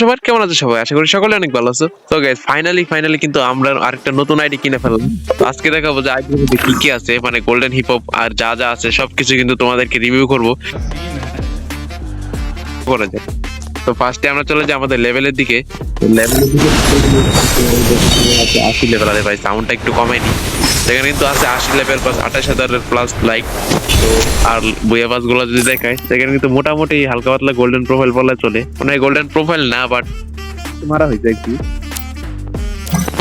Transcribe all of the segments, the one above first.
সবার? কেমন আছে সবাই? আশা করি সকলে অনেক ভালো আছো। তো গাইস ফাইনালি ফাইনালি কিন্তু আমরা আরেকটা নতুন আইডি কিনে ফেললাম। আজকে দেখাবো যে আইডি কি কি আছে মানে গোল্ডেন হিপ হপ আর যা যা আছে, সবকিছু কিন্তু তোমাদেরকে রিভিউ করব। করা যায় তো ফার্স্টে আমরা চলে যাই আমাদের লেভেলের দিকে। লেভেলের দিকে আশি লেভেল আরে ভাই সাউন্ডটা একটু কমেনি নি সেখানে কিন্তু আছে আশি লেভেল প্লাস আঠাশ হাজারের প্লাস লাইক তো আর বইয়া পাসগুলো যদি দেখায় সেখানে কিন্তু মোটামুটি হালকা পাতলা গোল্ডেন প্রোফাইল বলা চলে। মানে গোল্ডেন প্রোফাইল না বাট মারা হয়েছে কি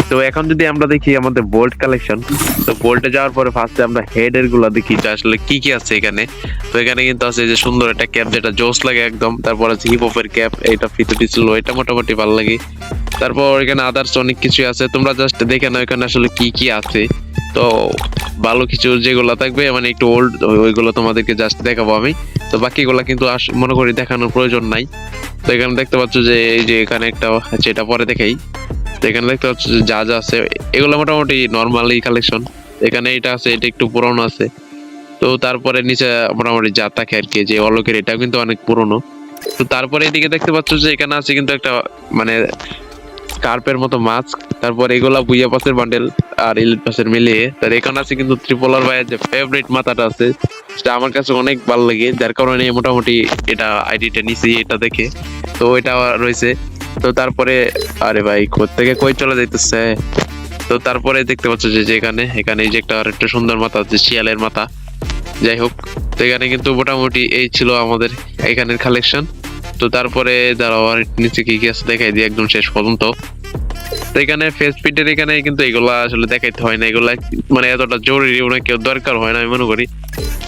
তো এখন যদি আমরা দেখি আমাদের বোল্ট কালেকশন তো বোল্টে যাওয়ার পরে ফার্স্টে আমরা হেডেরগুলা দেখি যে আসলে কি কি আছে এখানে। তো এখানে কিন্তু আছে যে সুন্দর একটা ক্যাপ যেটা জোস লাগে একদম, তারপর আছে হিপ ক্যাপ এটা ফিতে দিছিল এটা মোটামুটি ভালো লাগে। তারপর এখানে আদার্স অনেক কিছু আছে, তোমরা জাস্ট দেখে নাও এখানে আসলে কি কি আছে। তো ভালো কিছু যেগুলো থাকবে মানে একটু ওল্ড ওইগুলো তোমাদেরকে জাস্ট দেখাবো আমি। তো বাকিগুলো কিন্তু মনে করি দেখানোর প্রয়োজন নাই। তো এখানে দেখতে পাচ্ছ যে, এই যে এখানে একটা আছে এটা পরে দেখাই। এখানে দেখতে পাচ্ছ যে যা যা আছে, এগুলো মোটামুটি নর্মালি কালেকশন এখানে এটা আছে, এটা একটু পুরনো আছে। তো তারপরে নিচে মোটামুটি যা থাকে আর কি, যে অলোকের এটা কিন্তু অনেক পুরনো। তো তারপরে এদিকে দেখতে পাচ্ছ যে এখানে আছে কিন্তু একটা মানে কার্পের মতো মাছ তারপর এগুলা বুইয়া পাসের বান্ডেল আর ইলিট পাসের মিলিয়ে। তার এখানে আছে কিন্তু ত্রিপোলার ভাইয়ের যে ফেভারিট মাথাটা আছে, সেটা আমার কাছে অনেক ভালো লাগে। যার কারণে মোটামুটি এটা আইডিটা নিছি এটা দেখে। তো এটা রয়েছে। তো তারপরে, আরে ভাই থেকে কই চলে যাইতেছে? তো তারপরে দেখতে পাচ্ছ যে এখানে এখানে এই যে একটা আরেকটা সুন্দর মাথা আছে, শিয়ালের মাথা। যাই হোক, তো এখানে কিন্তু মোটামুটি এই ছিল আমাদের এখানের কালেকশন তো তারপরে দাঁড়াও, আর নিচে কি কি আছে দেখাই দিই, একদম শেষ পর্যন্ত। তো এখানে ফেস পিটের এখানে কিন্তু এগুলা আসলে দেখাইতে হয় না, এগুলা মানে এতটা জরুরি না কেউ দরকার হয় না, আমি মনে করি।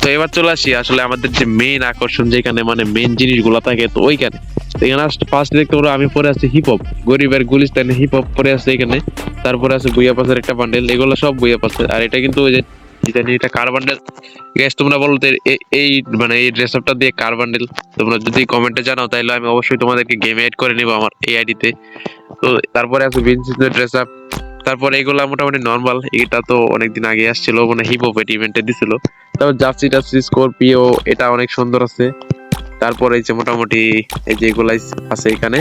তো এবার চলে আসি, আসলে আমাদের যে মেইন আকর্ষণ যেখানে মানে মেইন জিনিসগুলো থাকে, তো ওইখানে। এখানে ফার্স্ট দেখতে পারো আমি পরে আছি হিপ হপ গরিবের গুলিস্তানে হিপ হপ পরে আছে এখানে, তারপরে আছে পাসের একটা বান্ডেল এগুলো সব আর এটা কিন্তু ওই যে এটা কার বান্ডেল গ্যাস তোমরা বলতে এ- এই মানে এই ড্রেস আপটা দিয়ে কার বান্ডেল তোমরা যদি কমেন্টে জানাও, তাহলে আমি অবশ্যই তোমাদেরকে গেমে এড করে নিবো আমার এই আইডিতে তো। তারপরে আছে বিনসিসের ড্রেস আপ তারপরে এগুলা মোটামুটি নর্মাল এটা তো অনেকদিন আগে আসছিল মানে হিপ হপ ইভেন্টে দিছিল। তারপর জার্সি টার্সি স্করপিও এটা অনেক সুন্দর আছে। তারপরে এই যে মোটামুটি এই যে এগুলাই আছে এখানে।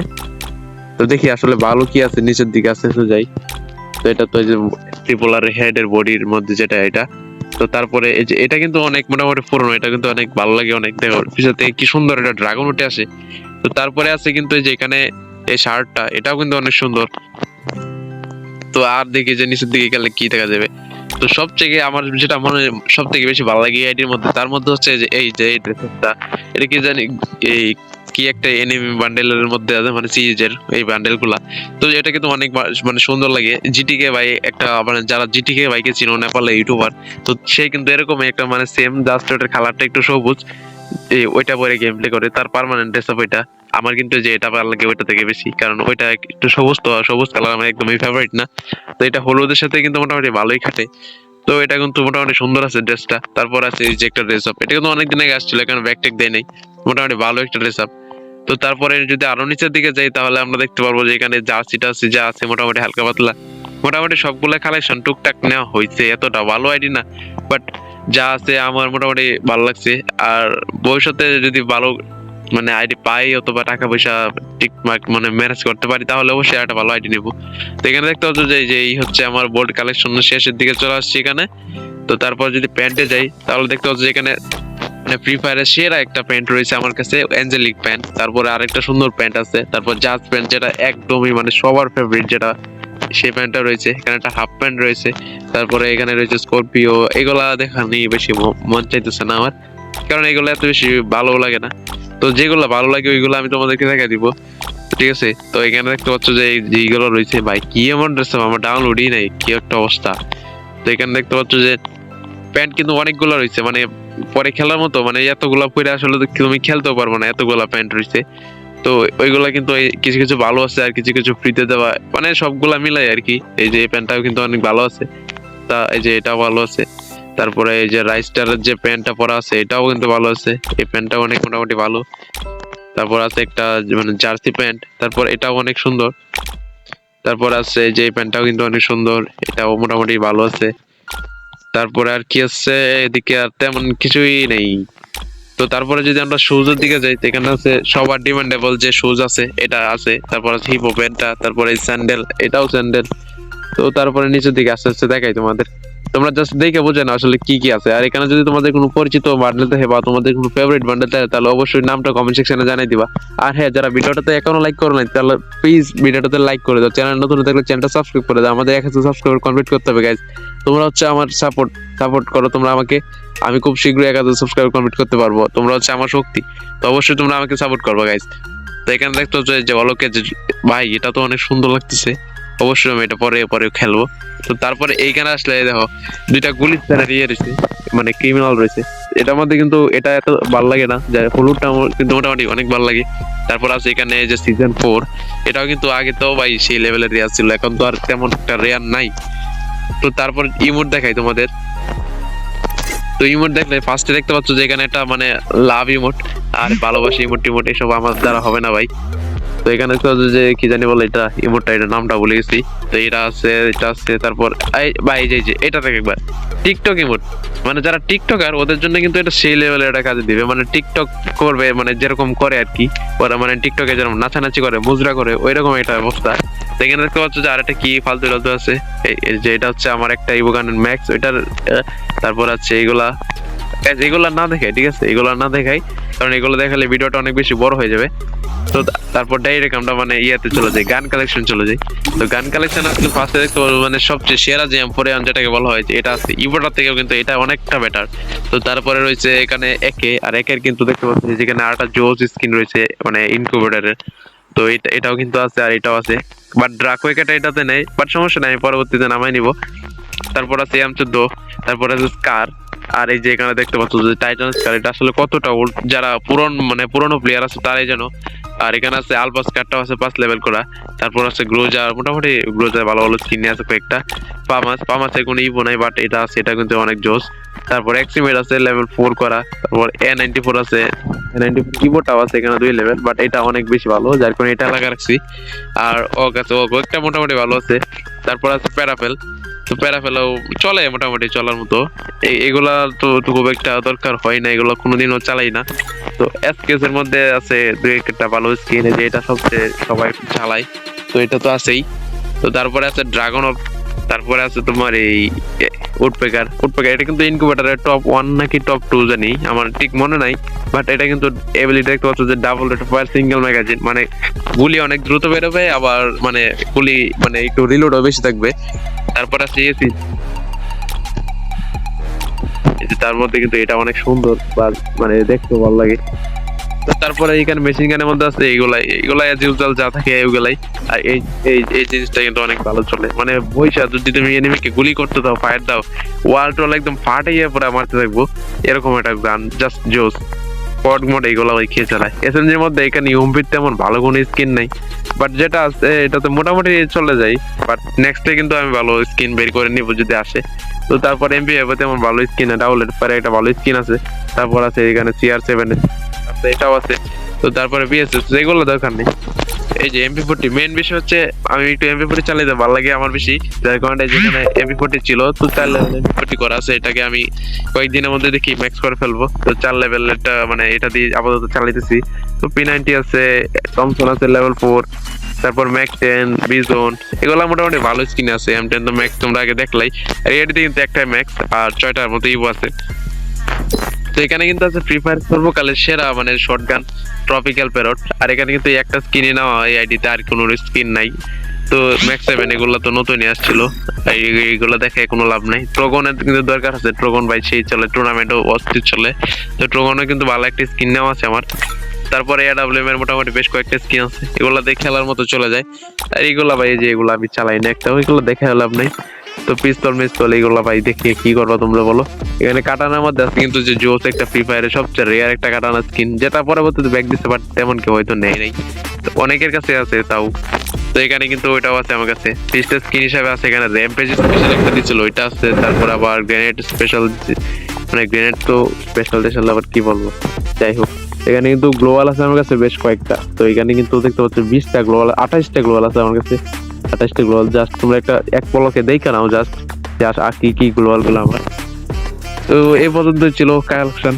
তো দেখি আসলে ভালো কি আছে, নিচের দিকে আছে, তো যাই। তো এটা তো এই যে ট্রিপোলার হেডের বডির মধ্যে যেটা এটা। তো তারপরে এই যে এটা কিন্তু অনেক মোটামুটি পুরনো, এটা কিন্তু অনেক ভালো লাগে অনেক। দেখো, পিছন থেকে কি সুন্দর এটা ড্রাগন উঠে আসে। তো তারপরে আছে কিন্তু এই যে এখানে এই শার্টটা এটাও কিন্তু অনেক সুন্দর। তো আর দেখি যে নিচের দিকে গেলে কি দেখা যাবে। তো সবথেকে আমার যেটা মনে সব থেকে বেশি ভালো লাগে আইডির মধ্যে, তার মধ্যে হচ্ছে যে এই যে এই ড্রেসটা, এটা কি জানি এই কি একটা এনিমি বান্ডেলের মধ্যে আছে মানে সিরিজের এই বান্ডেলগুলা। তো এটা কিন্তু অনেক মানে সুন্দর লাগে। জিটিকে ভাই একটা মানে যারা জিটিকে ভাইকে চিনো নেপালে ইউটিউবার তো সে কিন্তু এরকম একটা মানে সেম জাস্ট ওটার কালারটা একটু সবুজ। ওইটা পরে গেম প্লে করে, তার পার্মানেন্ট ড্রেস আপ ওইটা। আমার কিন্তু যে এটা ভালো লাগে ওইটা থেকে বেশি, কারণ ওইটা একটু সবুজ তো, সবুজ কালার আমার একদমই ফেভারিট না। তো এটা হলুদের সাথে কিন্তু মোটামুটি ভালোই খাটে। তো এটা কিন্তু মোটামুটি সুন্দর আছে ড্রেসটা তারপর আছে এই যে একটা ড্রেস আপ এটা কিন্তু অনেকদিন আগে আসছিল ব্যাগ ট্যাগ দেয় নাই। মোটামুটি ভালো একটা ড্রেস আপ তো তারপরে যদি আরও নিচের দিকে যাই, তাহলে আমরা দেখতে পারব যে এখানে জার্সি টার্সি যা আছে মোটামুটি হালকা পাতলা। মোটামুটি সবগুলো কালেকশন টুকটাক নেওয়া হয়েছে এতটা ভালো আইডি না। বাট যা আছে আমার মোটামুটি ভালো লাগছে। আর ভবিষ্যতে যদি ভালো মানে আইডি পাই অথবা টাকা পয়সা ঠিক মানে ম্যানেজ করতে পারি, তাহলে অবশ্যই একটা ভালো আইডি নেব। তো এখানে দেখতে পাচ্ছ যে যে এই হচ্ছে আমার বোর্ড কালেকশন শেষের দিকে চলে আসছে এখানে। তো তারপর যদি প্যান্টে যাই, তাহলে দেখতে পাচ্ছ যে এখানে মানে ফ্রি ফায়ারের সেরা একটা প্যান্ট রয়েছে আমার কাছে অ্যাঞ্জেলিক প্যান্ট তারপরে আরেকটা সুন্দর প্যান্ট আছে। তারপর জাজ প্যান্ট যেটা একদমই মানে সবার ফেভারিট যেটা সেই প্যান্টটা রয়েছে, এখানে একটা হাফ প্যান্ট রয়েছে, তারপরে এখানে রয়েছে স্করপিও এগুলা দেখা নিয়ে বেশি মন চাইতেছে না আমার, কারণ এগুলো এত বেশি ভালো লাগে না। তো যেগুলো ভালো লাগে ওইগুলো আমি তোমাদেরকে দেখা দিব, ঠিক আছে? তো এখানে দেখতে পাচ্ছ যে যেগুলো রয়েছে, ভাই, কি এমন ড্রেস আমার ডাউনলোডই নাই, কি একটা অবস্থা। তো এখানে দেখতে পাচ্ছ যে প্যান্ট কিন্তু অনেকগুলো রয়েছে মানে পরে খেলার মতো মানে এতগুলা পরে আসলে তুমি খেলতেও পারব না, এতগুলা প্যান্ট রয়েছে। তো ওইগুলা কিন্তু কিছু কিছু ভালো আছে আর কিছু কিছু ফ্রিতে দেওয়া মানে সবগুলা মিলাই আর কি এই যে প্যান্টটাও কিন্তু অনেক ভালো আছে। তা এই যে এটাও ভালো আছে। তারপরে এই যে রাইস্টারের যে প্যান্টটা পরা আছে, এটাও কিন্তু ভালো আছে। এই প্যান্টটাও অনেক মোটামুটি ভালো। তারপর আছে একটা মানে জার্সি প্যান্ট, তারপর এটাও অনেক সুন্দর। তারপর আছে যে প্যান্টটাও কিন্তু অনেক সুন্দর, এটাও মোটামুটি ভালো আছে। তারপরে আর কি আছে, এদিকে আর তেমন কিছুই নেই। তো তারপরে যদি আমরা শুজের দিকে যাই এখানে আছে সবার ডিমান্ডেবল যে শুজ আছে, এটা আছে। তারপর আছে হিপ প্যান্টটা তারপরে স্যান্ডেল এটাও স্যান্ডেল তো তারপরে নিচের দিকে আস্তে আস্তে দেখাই তোমাদের। তোমরা জাস্ট দেখে বোঝে না আসলে কি কি আছে। আর এখানে যদি তোমাদের কোনো পরিচিত বান্ডেল থাকে বা তোমাদের কোনো ফেভারিট বান্ডেল থাকে, তাহলে অবশ্যই নামটা কমেন্ট সেকশনে জানাই দিবা। আর হ্যাঁ যারা ভিডিওটাতে এখনও লাইক করো নাই, তাহলে প্লিজ ভিডিওটাতে লাইক করে দাও। চ্যানেল নতুন থাকলে চ্যানেলটা সাবস্ক্রাইব করে দাও। আমাদের এক হাজার সাবস্ক্রাইবার কমপ্লিট করতে হবে গাইজ তোমরা হচ্ছে আমার সাপোর্ট সাপোর্ট করো। তোমরা আমাকে, আমি খুব শীঘ্রই এক হাজার সাবস্ক্রাইব কমপ্লিট করতে পারব। তোমরা হচ্ছে আমার শক্তি। তো অবশ্যই তোমরা আমাকে সাপোর্ট করবে গাইজ তো এখানে দেখতে হচ্ছে যে অলোকে যে ভাই, এটা তো অনেক সুন্দর লাগতেছে। অবশ্যই আমি এটা পরে পরে খেলব। তো তারপরে এইখানে আসলে দেখো, দুইটা গুলি ইয়ে রয়েছে মানে ক্রিমিনাল রয়েছে। এটার মধ্যে কিন্তু এটা এত ভালো লাগে না, যে হলুদটা কিন্তু মোটামুটি অনেক ভালো লাগে। তারপর আছে এখানে যে সিজন ফোর এটাও কিন্তু আগে তো ভাই সেই লেভেলের রেয়ার ছিল, এখন তো আর তেমন একটা রেয়ার নাই। তো তারপর ইমোট দেখাই তোমাদের। তো ইমোট দেখলে ফার্স্টে দেখতে পাচ্ছ যে এখানে একটা মানে লাভ ইমোট, আর ভালোবাসা ইমোট টিমোট এসব আমার দ্বারা হবে না ভাই। তো এখানে তো যে, কি জানি বলে এটা, ইমোটটা এটা নামটা ভুলে গেছি। তো এটা আছে এটা আছে, তারপর ভাই, এই যে এটা থেকে একবার। TikTok emote. মানে যারা টিকটকার, ওদের জন্য কিন্তু এটা সেই লেভেলের একটা কাজে দিবে। মানে টিকটক করবে মানে যেরকম করে আর কি। ওরা মানে টিকটকে যেরকম নাচানাচি করে, মুজরা করে ওই রকম একটা অবস্থা। তো এখানে দেখতে পাচ্ছ যে আরেকটা কি ফালতু ফালতু আছে। যে, এটা হচ্ছে আমার একটা ইবোগানের ম্যাক্স ওইটার তারপর আছে এইগুলা। এগুলা না দেখাই, ঠিক আছে? এগুলা না দেখাই, কারণ এগুলো দেখালে ভিডিওটা অনেক বেশি বড় হয়ে যাবে। তো তারপর ডাইরেক্ট আমরা মানে চলে যাই, গান কালেকশন চলে যাই। তো গান কালেকশন ফার্স্টে দেখতে মানে সবচেয়ে সেরা যে এম্পোরে যেটাকে বলা হয় এটা আছে ইভোটার থেকেও কিন্তু এটা অনেকটা বেটার তো তারপরে রয়েছে এখানে একে আর একের কিন্তু দেখতে পাচ্ছি যেখানে আরেকটা জোস স্কিন রয়েছে মানে ইনকিউবেটরের তো এটা এটাও কিন্তু আছে আর এটাও আছে। বাট ড্রাকো এটাতে নেই বাট সমস্যা নাই আমি পরবর্তীতে নামাই নিব। তারপর আছে এম চোদ্দ তারপর আছে স্কার আর এই যে এখানে দেখতে পাচ্ছ যে টাইটান স্কার এটা আসলে কতটা ওল্ড যারা পুরন মানে পুরনো প্লেয়ার আছে তারাই জানো। আর এখানে আছে আলবাস কার্ডটাও আছে পাঁচ লেভেল করা। তারপর আছে গ্রোজার মোটামুটি গ্রোজার ভালো ভালো স্কিন আছে কয়েকটা। পামাস পামাস এখন ইভো নাই বাট এটা আছে, এটা কিন্তু অনেক জোস। তারপর এক্সিমেট আছে লেভেল ফোর করা, তারপর এ নাইনটি ফোর আছে। এ নাইনটি ফোর কিবোর্ডটাও আছে এখানে দুই লেভেল বাট এটা অনেক বেশি ভালো, যার কারণে এটা লাগা রাখছি। আর ওক আছে ওক একটা মোটামুটি ভালো আছে। তারপর আছে প্যারাফেল তো প্যারাফেলাও চলে মোটামুটি চলার মতো। এগুলা তো খুব একটা দরকার হয় না, এগুলো কোনোদিনও চালাই না। তো এসকেস এর মধ্যে আছে দুই একটা ভালো স্কিন যে এটা সবচেয়ে সবাই চালায়। তো এটা তো আছেই। তো তারপরে আছে ড্রাগন অফ তারপরে আছে তোমার এই উডপেকার উডপেকার এটা কিন্তু ইনকিউবেটারের টপ ওয়ান নাকি টপ টু জানি, আমার ঠিক মনে নাই। বাট এটা কিন্তু এবিলিটি দেখতে পাচ্ছ যে double rate fire single magazine মানে গুলি অনেক দ্রুত বেরোবে, আবার মানে গুলি মানে একটু রিলোডও বেশি থাকবে। তারপর আছে এসি তার মধ্যে কিন্তু এটা অনেক সুন্দর, বা মানে দেখতে ভালো লাগে। তারপরে এখানে মেশিন গানের মধ্যে আছে এইগুলাই। এইগুলাই as usual যা থাকে এইগুলাই। আর এই এই এই জিনিসটা কিন্তু অনেক ভালো চলে। মানে বইসা যদি তুমি এনিমিকে গুলি করতে দাও ফায়ার দাও ওয়াল টোয়াল একদম ফাটাইয়ে পরে মারতে থাকব। এরকম একটা গান জাস্ট জোস পড মোড এইগুলো ওই খেয়ে চালায়। এসএমজির মধ্যে এখানে ইউমপির তেমন ভালো কোনো স্কিন নেই। বাট যেটা আছে এটাতে মোটামুটি চলে যায়। বাট নেক্সটে কিন্তু আমি ভালো স্কিন বের করে নিব যদি আসে। তো তারপর এমপি হবে তেমন ভালো স্কিন ডাউনলোড পরে একটা ভালো স্কিন আছে। তারপর আছে এখানে সিআর সেভেন এটাও আছে। তো তারপরে বিএসএস এগুলো দরকার নেই। এই যে এমপি ফোর্টি মেন বিষয় হচ্ছে আমি একটু এমপি ফোর্টি চালাইতে ভালো লাগে আমার বেশি। যার কারণে যেখানে এমপি ফোর্টি ছিল, তো চার লেভেল এমপি ফোর্টি করা আছে, এটাকে আমি কয়েকদিনের মধ্যে দেখি ম্যাক্স করে ফেলব। তো চার লেভেলটা মানে এটা দিয়ে আপাতত চালাইতেছি। তো পি নাইনটি আছে টমসন আছে লেভেল ফোর তারপর ম্যাক টেন বিজোন এগুলো মোটামুটি ভালো স্কিন আছে। এম টেন তো ম্যাক্স তোমরা আগে দেখলাই। আর এটিতে কিন্তু একটাই ম্যাক্স আর ছয়টার মতো ইভো আছে। তো এখানে কিন্তু আছে ফ্রি ফায়ার সর্বকালের সেরা মানে শর্টগান ট্রপিক্যাল প্যারট আর এখানে কিন্তু একটা স্কিনে নেওয়া এই আইডিতে আর কোনো স্কিন নাই। তো ম্যাক্স সেভেন এগুলো তো নতুনই আসছিল। এইগুলো দেখে কোনো লাভ নাই। ট্রোগনের কিন্তু দরকার আছে। ট্রগন ভাই সেই চলে টুর্নামেন্টও অস্থির চলে। তো ট্রগনও কিন্তু ভালো একটা স্কিন নেওয়া আছে আমার। তারপরে এডাব্লিউএম এর মোটামুটি বেশ কয়েকটা স্কিন আছে। এগুলো দেখে খেলার মতো চলে যায়। আর এইগুলা ভাই যে এগুলো আমি চালাই না একটা, ওইগুলো দেখে লাভ নাই। তো পিস্তল মিস্তল এগুলো ভাই দেখে কি করবা তোমরা বলো? এখানে কাটানার মধ্যে আছে, কিন্তু যে জোস একটা ফ্রি ফায়ারের সবচেয়ে রেয়ার একটা কাটানা স্কিন যেটা পরবর্তীতে ব্যাক দিতে বাট তেমন কেউ হয়তো নেই নাই। তো অনেকের কাছে আছে তাও। তো এখানে কিন্তু ওইটাও আছে আমার কাছে। ফিস্টের স্কিন হিসাবে আছে এখানে র্যাম্পেজ স্পেশাল একটা দিছিল, ওইটা আছে, তারপর আবার গ্রেনেড স্পেশাল মানে গ্রেনেড তো স্পেশাল টেশাল আবার কি বলব? যাই হোক, এখানে কিন্তু গ্লোয়াল আছে আমার কাছে বেশ কয়েকটা। তো এখানে কিন্তু দেখতে পাচ্ছ বিশটা গ্লোয়াল আঠাশটা গ্লোয়াল আছে আমার কাছে। আঠাশটা গ্লোয়াল জাস্ট তোমরা একটা এক পলকে দেখে নাও জাস্ট জাস্ট আর কি কি গ্লোয়ালগুলো আমার তো এই পর্যন্ত ছিল কালেকশন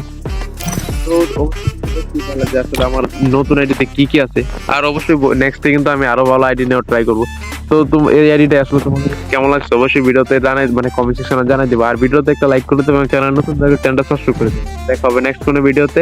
আমার নতুন আইডিতে কি কি আছে? আর অবশ্যই নেক্সটে কিন্তু আমি আরও ভালো আইডি নেওয়ার ট্রাই করব। তো তুমি এই আইডিটা আসলে তোমাদের কেমন লাগছে অবশ্যই ভিডিওতে জানাই মানে কমেন্ট সেকশনে জানাই দিবা। আর ভিডিওতে একটা লাইক করে দেবে চ্যানেল নতুন চ্যানেলটা সাবস্ক্রাইব করে দেবে। দেখা হবে নেক্সট কোনো ভিডিওতে।